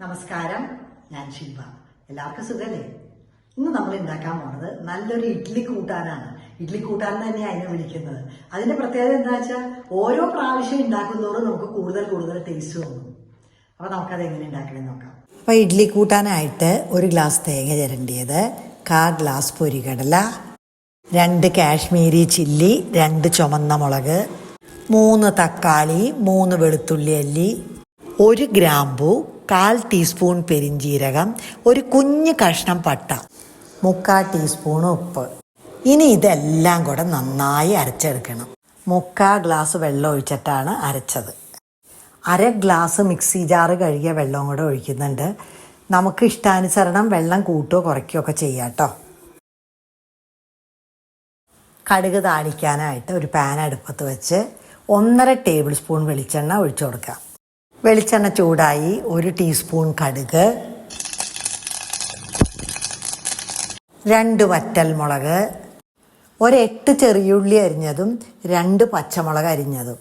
നമസ്കാരം. ഞാൻ ശിൽപ. എല്ലാവർക്കും സുഖല്ലേ? ഇന്ന് നമ്മൾ ഉണ്ടാക്കാൻ പോണത് നല്ലൊരു ഇഡ്ഡലി കൂട്ടാനാണ്. ഇഡ്ഡലി കൂട്ടാൻ തന്നെയാണ് അതിനെ വിളിക്കുന്നത്. അതിന്റെ പ്രത്യേകത എന്താ വെച്ചാൽ ഓരോ പ്രാവശ്യം ഉണ്ടാക്കുന്നതോറും നമുക്ക് കൂടുതൽ കൂടുതൽ ടേസ്റ്റ് തോന്നും. അപ്പൊ നമുക്കത് എങ്ങനെ ഉണ്ടാക്കണമെന്ന് നോക്കാം. അപ്പോൾ ഇഡ്ഡലി കൂട്ടാനായിട്ട് ഒരു ഗ്ലാസ് തേങ്ങ ചിരണ്ടിയത് കാ ഗ്ലാസ് പൊരികടല രണ്ട് കാശ്മീരി ചില്ലി രണ്ട് ചുമന്ന മുളക് മൂന്ന് തക്കാളി മൂന്ന് വെളുത്തുള്ളി അല്ലി ഒരു ഗ്രാമ്പു കാൽ ടീസ്പൂൺ പെരിഞ്ജീരകം ഒരു കുഞ്ഞ് കഷ്ണം പട്ട മുക്കാൽ ടീസ്പൂൺ ഉപ്പ്. ഇനി ഇതെല്ലാം കൂടെ നന്നായി അരച്ചെടുക്കണം. മുക്കാൽ ഗ്ലാസ് വെള്ളം ഒഴിച്ചിട്ടാണ് അരച്ചത്. അര ഗ്ലാസ് മിക്സി ജാറ് കഴുകിയ വെള്ളം കൂടെ ഒഴിക്കുന്നുണ്ട്. നമുക്ക് ഇഷ്ടാനുസരണം വെള്ളം കൂട്ടുകയോ കുറയ്ക്കുകയോ ഒക്കെ ചെയ്യാം കേട്ടോ. കടുക് താളിക്കാനായിട്ട് ഒരു പാൻ അടുപ്പത്ത് വെച്ച് ഒന്നര ടേബിൾ സ്പൂൺ വെളിച്ചെണ്ണ ഒഴിച്ചു കൊടുക്കാം. വെളിച്ചെണ്ണ ചൂടായി ഒരു ടീസ്പൂൺ കടുക് രണ്ട് വറ്റൽമുളക് ഒരെട്ട് ചെറിയുള്ളി അരിഞ്ഞതും രണ്ട് പച്ചമുളക് അരിഞ്ഞതും.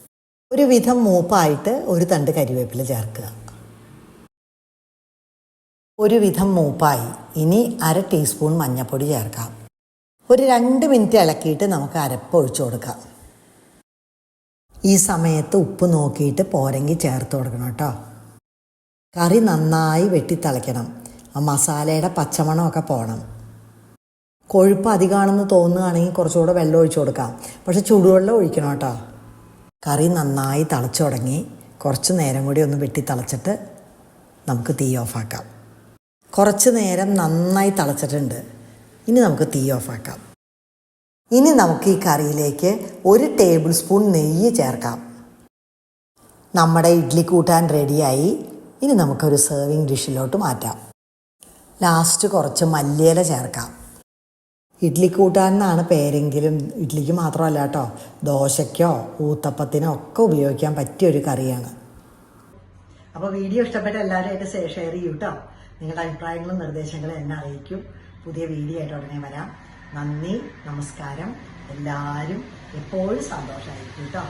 ഒരു വിധം മൂപ്പായിട്ട് ഒരു തണ്ട് കരിവേപ്പില ചേർക്കുക. ഒരു വിധം മൂപ്പായി. ഇനി അര ടീസ്പൂൺ മഞ്ഞൾപ്പൊടി ചേർക്കാം. ഒരു രണ്ട് മിനിറ്റ് ഇളക്കിയിട്ട് നമുക്ക് അരപ്പ് ഒഴിച്ചു കൊടുക്കാം. ഈ സമയത്ത് ഉപ്പ് നോക്കിയിട്ട് പോരെങ്കിൽ ചേർത്ത് കൊടുക്കണം കേട്ടോ. കറി നന്നായി വെട്ടിത്തളയ്ക്കണം. ആ മസാലയുടെ പച്ചമണമൊക്കെ പോകണം കൊഴുപ്പ് അധികമാണെന്ന് തോന്നുകയാണെങ്കിൽ കുറച്ചുകൂടെ വെള്ളം ഒഴിച്ചു കൊടുക്കാം. പക്ഷെ ചൂടുവെള്ളം ഒഴിക്കണം കേട്ടോ. കറി നന്നായി തിളച്ചു തുടങ്ങി കുറച്ച് നേരം കൂടി ഒന്ന് വെട്ടി തിളച്ചിട്ട് നമുക്ക് തീ ഓഫാക്കാം. കുറച്ച് നേരം നന്നായി തിളച്ചിട്ടുണ്ട്. ഇനി നമുക്ക് തീ ഓഫാക്കാം. ഇനി നമുക്ക് ഈ കറിയിലേക്ക് ഒരു ടേബിൾ സ്പൂൺ നെയ്യ് ചേർക്കാം. നമ്മുടെ ഇഡ്ഡലി കൂട്ടാൻ റെഡിയായി. ഇനി നമുക്കൊരു സെർവിങ് ഡിഷിലോട്ട് മാറ്റാം. ലാസ്റ്റ് കുറച്ച് മല്ലിയില ചേർക്കാം. ഇഡ്ഡലി കൂട്ടാൻ എന്നാണ് പേരെങ്കിലും ഇഡ്ഡലിക്ക് മാത്രമല്ല കേട്ടോ ദോശയ്ക്കോ ഊത്തപ്പത്തിനോ ഒക്കെ ഉപയോഗിക്കാൻ പറ്റിയ ഒരു കറിയാണ്. അപ്പോൾ വീഡിയോ ഇഷ്ടപ്പെട്ട എല്ലാവരുമായിട്ട് ഷെയർ ചെയ്യൂ കേട്ടോ. നിങ്ങളുടെ അഭിപ്രായങ്ങളും നിർദ്ദേശങ്ങളും എന്നെ അറിയിക്കും. പുതിയ വീഡിയോ ആയിട്ട് ഉടനെ വരാം. നന്ദി നമസ്കാരം. എല്ലാവരും എപ്പോഴും സന്തോഷമായിരിക്കും കേട്ടോ